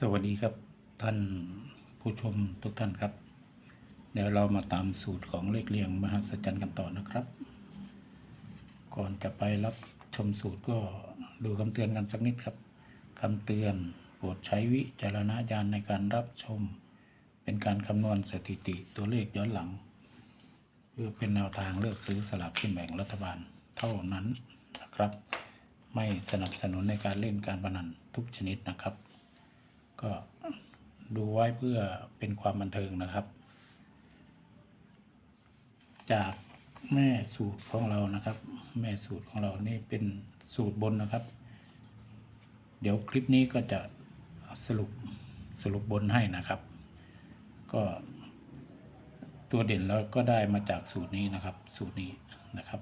สวัสดีครับท่านผู้ชมทุกท่านครับ เดี๋ยวเรามาตามสูตรของเลขเรียงมหัศจรรย์กันต่อนะครับ ก่อนจะไปรับชมสูตรก็ดูคำเตือนกันสักนิดครับคำเตือนโปรดใช้วิจารณญาณในการรับชม เป็นการคำนวณสถิติตัวเลขย้อนหลัง เพื่อเป็นแนวทางเลือกซื้อสลากกินแบ่งรัฐบาลเท่านั้นนะครับ ไม่สนับสนุนในการเล่นการพนันทุกชนิดนะครับ ก็ดูไว้เพื่อเป็นความบันเทิงนะครับ จากแม่สูตรของเรานะครับ แม่สูตรของเรานี่เป็นสูตรบนนะครับ เดี๋ยวคลิปนี้ก็จะสรุปสรุปบนให้นะครับ ก็ตัวเด่นเราก็ได้มาจากสูตรนี้นะครับ สูตรนี้นะครับ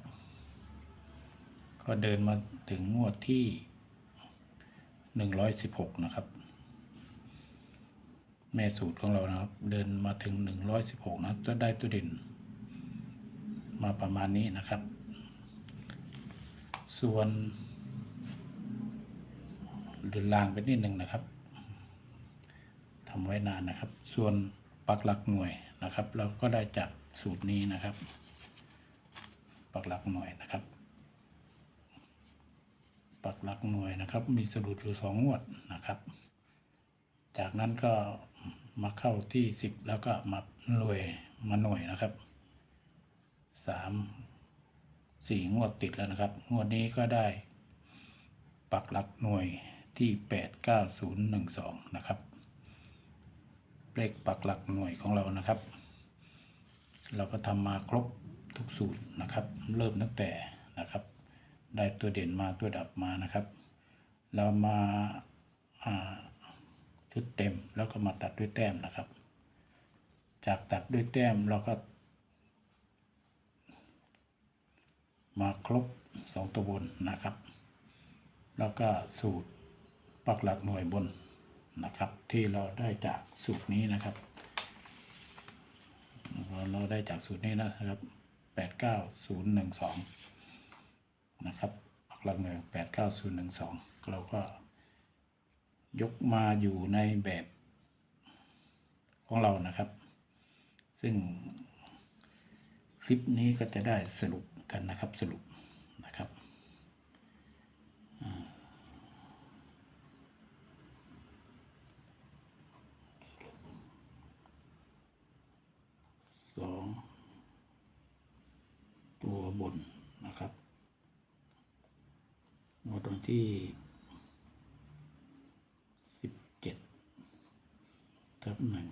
ก็เดินมาถึงงวดที่หนึ่งร้อยสิบหกนะครับ แม่สูตรของเรานะครับ เดินมาถึงหนึ่งร้อยสิบหกนะตัวได้ตัวเด่น มาประมาณนี้นะครับ ส่วนเดินลางไปนิดหนึ่งนะครับทำไว้นานนะครับ ส่วนปักหลักหน่วยนะครับ เราก็ได้จากสูตรนี้นะครับ ปักหลักหน่วยนะครับ ปักหลักหน่วยนะครับ มีสรุปอยู่สองงวดนะครับ จากนั้นก็ มาเข้าที่สิบแล้วก็มาหน่วยมาหน่วยนะครับสามสี่งวดติดแล้วนะครับ งวดนี้ก็ได้ ปักหลักหน่วยที่แปดเก้าศูนย์หนึ่งสองนะครับเลขปักหลักหน่วยของเรานะครับ เราก็ทำมาครบทุกสูตรนะครับ เริ่มตั้งแต่นะครับ ได้ตัวเด่นมาตัวดับมานะครับ เรามาอ่า ชุดเต็มแล้วก็มาตัดด้วยแต้มนะครับ จากตัดด้วยแต้มเราก็ มาครบสองตัวบนนะครับ แล้วก็สูตรปักหลักหน่วยบนนะครับ ที่เราได้จากสูตรนี้นะครับเราได้จากสูตรนี้นะครับแปดเก้าศูนย์หนึ่งสองนะครับปักหลักหน่วยแปดเก้าศูนย์หนึ่งสองเราก็ ยกมาอยู่ในแบบของเรานะครับ ซึ่งคลิปนี้ก็จะได้สรุปกันนะครับสรุปนะครับสองตัวบนนะครับงวดวันที่ สิบเจ็ดทับ หนึ่ง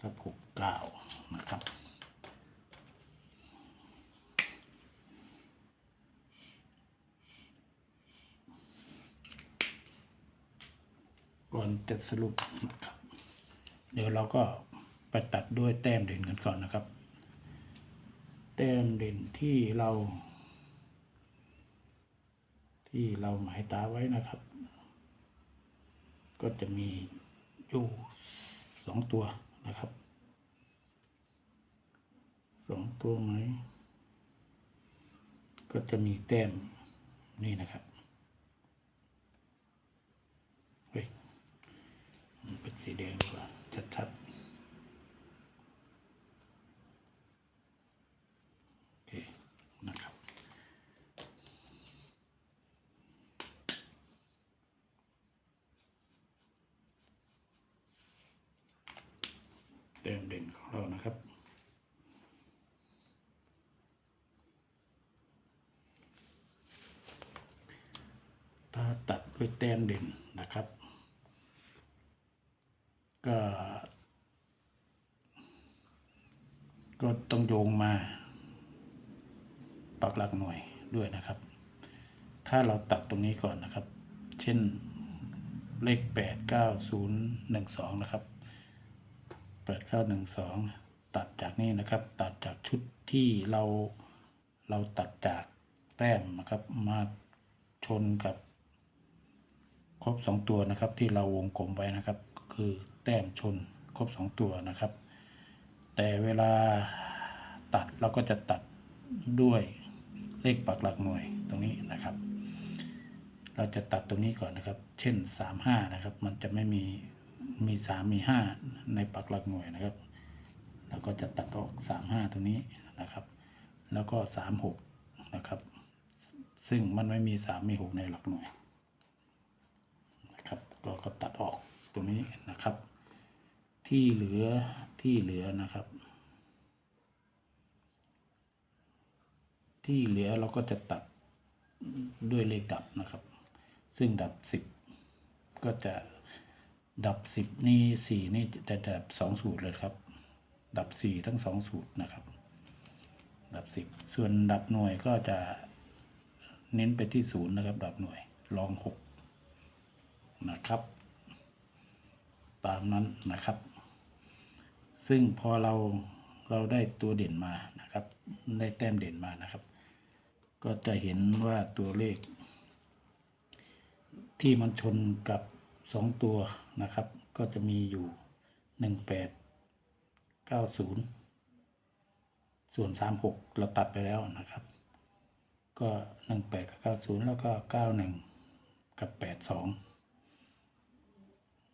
ทับหกเก้านะครับ ก่อนจะสรุปนะครับ เดี๋ยวเราก็ไปตัดด้วยแต้มเด่นกันก่อนนะครับ แต้มเด่นที่เรา ที่เราหมายตาไว้นะครับ ก็จะมี อยู่สองตัวนะครับสองตัวไหม ก็จะมีแต้มนี่นะครับเฮ้ยเป็นสีแดงกว่าชัดๆโอเคนะครับ แต้มเด่นของเรานะครับ ถ้าตัดด้วยแต้มเด่นนะครับ ก็ ก็ต้องโยงมาปักหลักหน่วยด้วยนะครับ ถ้าเราตัดตรงนี้ก่อนนะครับ เช่นเลขแปดเก้าศูนย์หนึ่งสองนะครับ แปดเก้าหนึ่งสองตัดจากนี้นะครับ ตัดจากชุดที่เราเราตัดจากแต้มนะครับ มาชนกับครบสองตัวนะครับ ที่เราวงกลมไว้นะครับ ก็คือแต้มชนครบสองตัวนะครับ แต่เวลาตัดเราก็จะตัดด้วยเลขปักหลักหน่วยตรงนี้นะครับ เราจะตัดตรงนี้ก่อนนะครับ เช่นสามห้านะครับ มันจะไม่มี มีสามมีห้าในปักหลักหน่วยนะครับ แล้วก็จะตัดออกสามห้าตรงนี้นะครับ แล้วก็สามหกนะครับ ซึ่งมันไม่มีสามมีหกในหลักหน่วยนะครับก็ก็ตัดออกตรงนี้นะครับ ที่เหลือที่เหลือนะครับ ที่เหลือเราก็จะตัดด้วยเลขดับนะครับ ซึ่งดับสิบก็จะ ดับสิบนี่สี่นี่จะดับสองสูตรเลยครับ ดับสี่ทั้งสองสูตรนะครับ ดับสิบส่วนดับหน่วยก็จะเน้นไปที่ศูนย์นะครับ ดับหน่วยลองหกนะครับ ตามนั้นนะครับ ซึ่งพอเราเราได้ตัวเด่นมานะครับ ได้แต้มเด่นมานะครับ ก็จะเห็นว่าตัวเลข ที่มันชนกับ สองตัวนะครับ ก็จะมีอยู่หนึ่งแปดเก้าศูนย์ส่วนสามหกเราตัดไปแล้วนะครับ ก็หนึ่งแปดกับเก้าศูนย์แล้วก็เก้าหนึ่งกับแปดสอง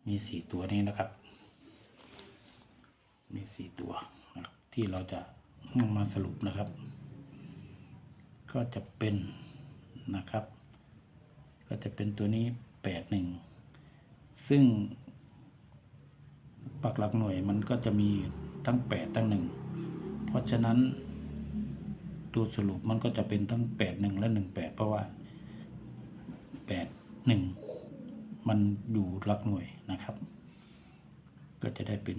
มีสี่ตัวนี้นะครับ มีสี่ตัวนะครับที่เราจะมาสรุปนะครับ ก็จะเป็นนะครับ ก็จะเป็นตัวนี้แปดหนึ่ง ซึ่งปักหลักหน่วยมันก็จะมีทั้งแปดทั้งหนึ่งเพราะฉะนั้นตัวสรุปมันก็จะเป็นทั้งแปดหนึ่งและหนึ่งแปดเพราะว่าแปดหนึ่งมันอยู่หลักหน่วยนะครับ ก็จะได้เป็น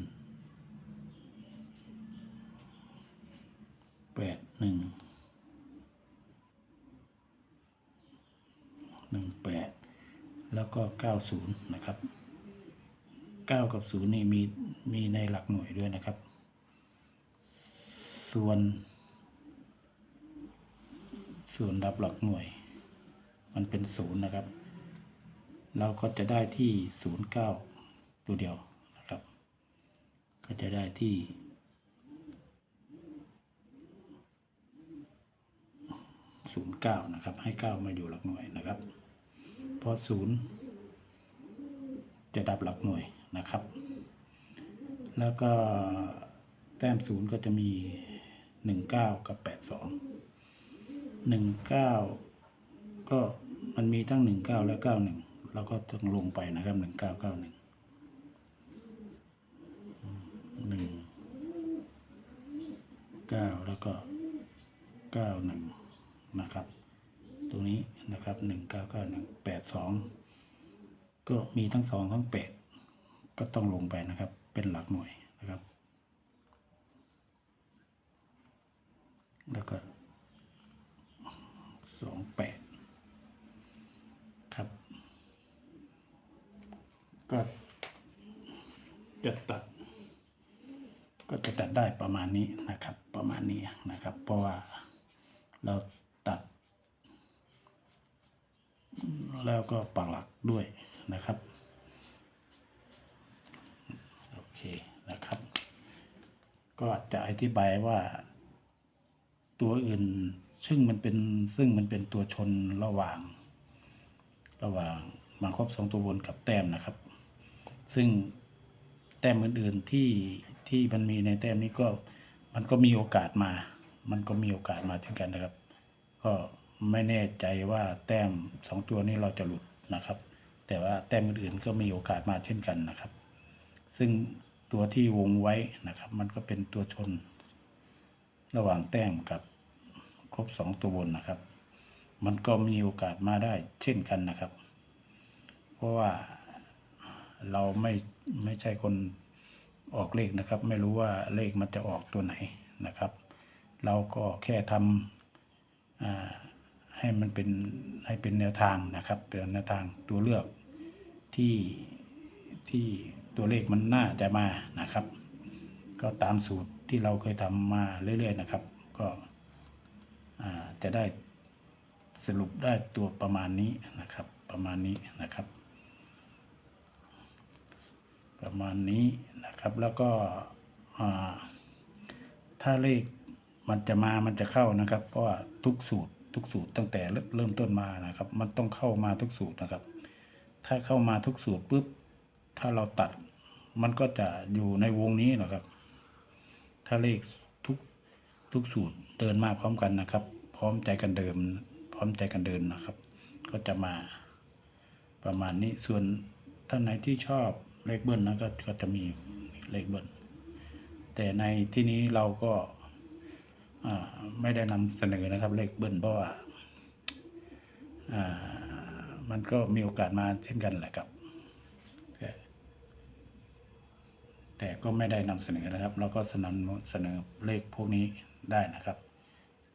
แปดหนึ่งหนึ่ง แล้วก็เก้าศูนย์นะครับเก้ากับศูนย์นี่มีมีในหลักหน่วยด้วยนะครับ ส่วน ส่วนดับหลักหน่วย มันเป็นศูนย์นะครับ เราก็จะได้ที่ศูนย์เก้าตัวเดียวนะครับ ก็จะได้ที่ศูนย์เก้านะครับ ให้เก้ามาอยู่หลักหน่วยนะครับ เพราะศูนย์จะดับหลักหน่วยนะครับ แล้วก็แต้มศูนย์ก็จะมีหนึ่งเก้ากับแปดสองหนึ่งเก้าก็มันมีทั้งหนึ่งเก้าและเก้าหนึ่งเราก็ต้องลงไปนะครับหนึ่งเก้าเก้าหนึ่งหนึ่งเก้าแล้วก็เก้าหนึ่งนะครับ ตรงนี้นะครับหนึ่งเก้าเก้าหนึ่งแปดสองก็มีทั้งสองทั้งแปดก็ต้องลงไปนะครับ เป็นหลักหน่วยนะครับ แล้วก็สองแปดครับ ก็จะตัด ก็จะตัดได้ประมาณนี้นะครับ ประมาณนี้นะครับ เพราะว่าเราตัด แล้วก็ปักหลักด้วยนะครับ โอเคนะครับ ก็จะอธิบายว่าตัวอื่นซึ่งมันเป็นซึ่งมันเป็นตัวชนระหว่าง ระหว่างมาครบสองตัวบนกับแต้มนะครับ ซึ่งแต้มอื่นๆที่ที่มันมีในแต้มนี้ก็มันก็มีโอกาสมา มันก็มีโอกาสมาเช่นกันนะครับ ก็ ไม่แน่ใจว่าแต้มสองตัวนี้เราจะหลุดนะครับ แต่ว่าแต้มอื่นๆก็มีโอกาสมาเช่นกันนะครับ ซึ่งตัวที่วงไว้นะครับ มันก็เป็นตัวชน ระหว่างแต้มกับครบสองตัวบนนะครับ มันก็มีโอกาสมาได้เช่นกันนะครับ เพราะว่าเราไม่ไม่ใช่คนออกเลขนะครับ ไม่รู้ว่าเลขมันจะออกตัวไหนนะครับ เราก็แค่ทำ ให้มันเป็นให้เป็นแนวทางนะครับเป็นแนวทางตัวเลือกที่ที่ตัวเลขมันน่าจะมานะครับ ก็ตามสูตรที่เราเคยทำมาเรื่อย ๆ นะครับ ก็จะได้สรุปได้ตัวประมาณนี้นะครับ ประมาณนี้นะครับ ประมาณนี้นะครับแล้วก็ถ้าเลขมันจะมามันจะเข้านะครับ เพราะว่าทุกสูตร ทุกสูตรตั้งแต่เริ่มต้นมานะครับ มันต้องเข้ามาทุกสูตรนะครับ ถ้าเข้ามาทุกสูตรปุ๊บถ้าเราตัดมันก็จะอยู่ในวงนี้นะครับ ถ้าเลขทุกทุกสูตรเดินมาพร้อมกันนะครับ พร้อมใจกันเดิม พร้อมใจกันเดินนะครับ ก็จะมาประมาณนี้ส่วนท่านไหนที่ชอบเลขเบิ้ลนะก็ก็จะมีเลขเบิ้ลแต่ในที่นี้เราก็ ไม่ได้นำเสนอนะครับ เลขเบิ้ลเพราะว่ามันก็มีโอกาสมาเช่นกันแหละครับแต่แต่ก็ไม่ได้นำเสนอนะครับ เราก็สนับเสนอเลขพวกนี้ได้นะครับ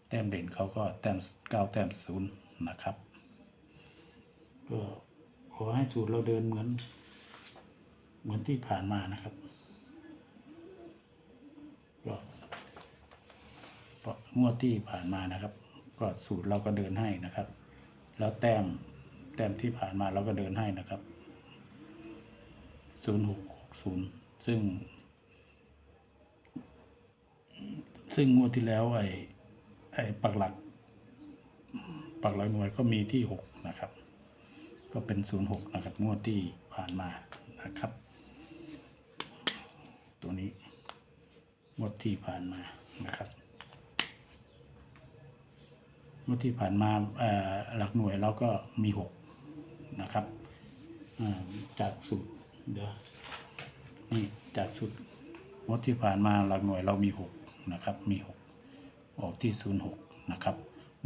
แต้มเด่นเขาก็แต้มเก้าแต้มศูนย์นะครับก็ขอให้สูตรเราเดินเหมือน เหมือนที่ผ่านมานะครับก็ก็ งวดที่ผ่านมานะครับ ก็สูตรเราก็เดินให้นะครับ แล้วแต้มแต้มที่ผ่านมาเราก็เดินให้นะครับศูนย์หกศูนย์ซึ่ง ซึ่งงวดที่แล้วไอ้ไอ้ปักหลัก ปักหลักหน่วยก็มีที่หกนะครับ ก็เป็นศูนย์หกนะครับ งวดที่ผ่านมานะครับ ตัวนี้งวดที่ผ่านมานะครับ งวดที่ผ่านมาหลักหน่วยเราก็มีหกนะครับจากสูตรเดี๋ยวนี่จากสูตรงวดที่ผ่านมาหลักหน่วยเรามีหกนะครับมีหกออกที่ศูนย์หกนะครับ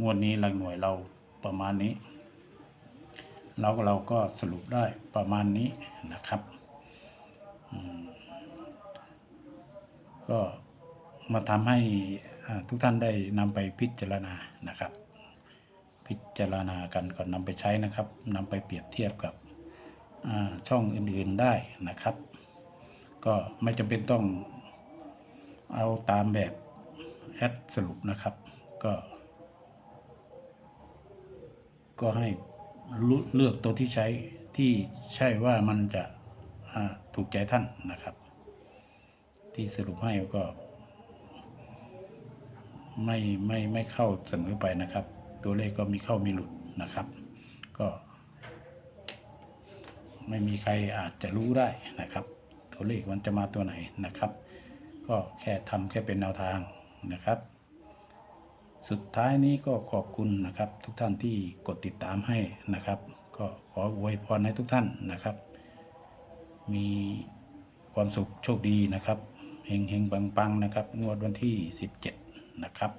งวดนี้หลักหน่วยเราประมาณนี้เราเราก็สรุปได้ประมาณนี้นะครับก็มาทำให้ทุกท่านได้นำไปพิจารณานะครับ พิจารณากันก่อนนำไปใช้นะครับนำไปเปรียบเทียบกับช่องอื่นๆได้นะครับ ก็ไม่จำเป็นต้องเอาตามแบบแอดสรุปนะครับ ก็ ก็ให้เลือกตัวที่ใช้ที่ใช่ว่ามันจะถูกใจท่านนะครับ ที่สรุปให้ก็ ไม่ไม่ไม่เข้าเสมอไปนะครับ ตัวเลขก็มีเข้ามีหลุดนะครับ ก็ ไม่มีใครอาจจะรู้ได้นะครับ ตัวเลขมันจะมาตัวไหนนะครับ ก็แค่ทำแค่เป็นแนวทางนะครับ สุดท้ายนี้ก็ขอบคุณนะครับ ทุกท่านที่กดติดตามให้นะครับ ก็ขออวยพรให้ทุกท่านนะครับ มีความสุขโชคดีนะครับเฮงเฮงปังปังนะครับ งวดวันที่ 17 นะครับ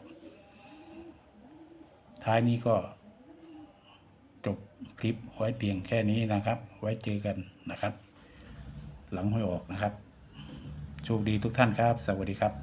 ท้ายนี้ก็จบคลิปไว้เพียงแค่นี้นะครับ ไว้เจอกันนะครับ หลังห้อยออกนะครับโชคดีทุกท่านครับ สวัสดีครับ